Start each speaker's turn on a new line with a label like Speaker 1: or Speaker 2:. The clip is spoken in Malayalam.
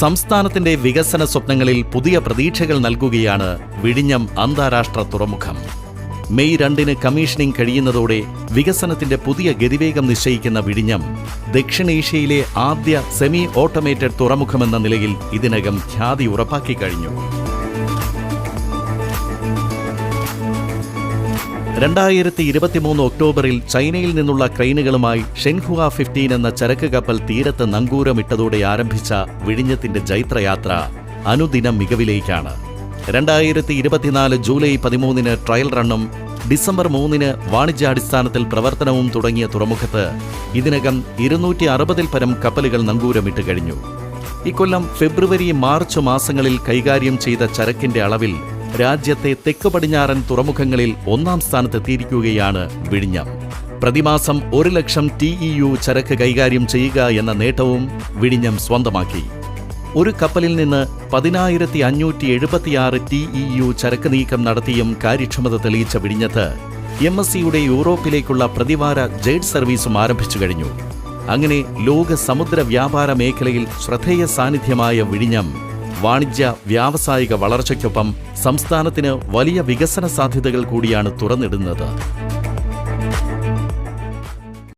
Speaker 1: സംസ്ഥാനത്തിന്റെ വികസന സ്വപ്നങ്ങളിൽ പുതിയ പ്രതീക്ഷകൾ നൽകുകയാണ് വിഴിഞ്ഞം അന്താരാഷ്ട്ര തുറമുഖം. മെയ് രണ്ടിന് കമ്മീഷനിംഗ് കഴിയുന്നതോടെ വികസനത്തിന്റെ പുതിയ ഗതിവേഗം നിശ്ചയിക്കുന്ന വിഴിഞ്ഞം ദക്ഷിണേഷ്യയിലെ ആദ്യ സെമി ഓട്ടോമേറ്റഡ് തുറമുഖമെന്ന നിലയിൽ ഇതിനകം ഖ്യാതി ഉറപ്പാക്കി കഴിഞ്ഞു. രണ്ടായിരത്തി ഇരുപത്തിമൂന്ന് ഒക്ടോബറിൽ ചൈനയിൽ നിന്നുള്ള ക്രെയിനുകളുമായി ഷെൻഹുവ ഫിഫ്റ്റീൻ എന്ന ചരക്ക് കപ്പൽ തീരത്ത് നങ്കൂരമിട്ടതോടെ ആരംഭിച്ച വിഴിഞ്ഞത്തിന്റെ ജൈത്രയാത്ര അനുദിനം മികവിലേക്കാണ്. രണ്ടായിരത്തി ഇരുപത്തിനാല് ജൂലൈ പതിമൂന്നിന് ട്രയൽ റണ്ണും ഡിസംബർ മൂന്നിന് വാണിജ്യാടിസ്ഥാനത്തിൽ പ്രവർത്തനവും തുടങ്ങിയ തുറമുഖത്ത് ഇതിനകം ഇരുന്നൂറ്റി അറുപതിൽ പരം കപ്പലുകൾ നങ്കൂരമിട്ട് കഴിഞ്ഞു. ഇക്കൊല്ലം ഫെബ്രുവരി മാർച്ച് മാസങ്ങളിൽ കൈകാര്യം ചെയ്ത ചരക്കിന്റെ അളവിൽ രാജ്യത്തെ തെക്ക് പടിഞ്ഞാറൻ തുറമുഖങ്ങളിൽ ഒന്നാം സ്ഥാനത്തെത്തിയിരിക്കുകയാണ് വിഴിഞ്ഞം. പ്രതിമാസം ഒരു ലക്ഷം ടി ഇ യു ചരക്ക് കൈകാര്യം ചെയ്യുക എന്ന നേട്ടവും വിഴിഞ്ഞം സ്വന്തമാക്കി. ഒരു കപ്പലിൽ നിന്ന് പതിനായിരത്തി അഞ്ഞൂറ്റി എഴുപത്തിയാറ് ടി ഇ യു ചരക്ക് നീക്കം നടത്തിയും കാര്യക്ഷമത തെളിയിച്ച വിഴിഞ്ഞത്ത് എം എസ് സിയുടെ യൂറോപ്പിലേക്കുള്ള പ്രതിവാര ജെയ്ഡ് സർവീസും ആരംഭിച്ചു കഴിഞ്ഞു. അങ്ങനെ ലോക സമുദ്ര വ്യാപാര മേഖലയിൽ ശ്രദ്ധേയ സാന്നിധ്യമായ വിഴിഞ്ഞം വാണിജ്യ വ്യാവസായിക വളർച്ചയ്ക്കൊപ്പം സംസ്ഥാനത്തിന് വലിയ വികസന സാധ്യതകൾ കൂടിയാണ് തുറന്നിടുന്നത്.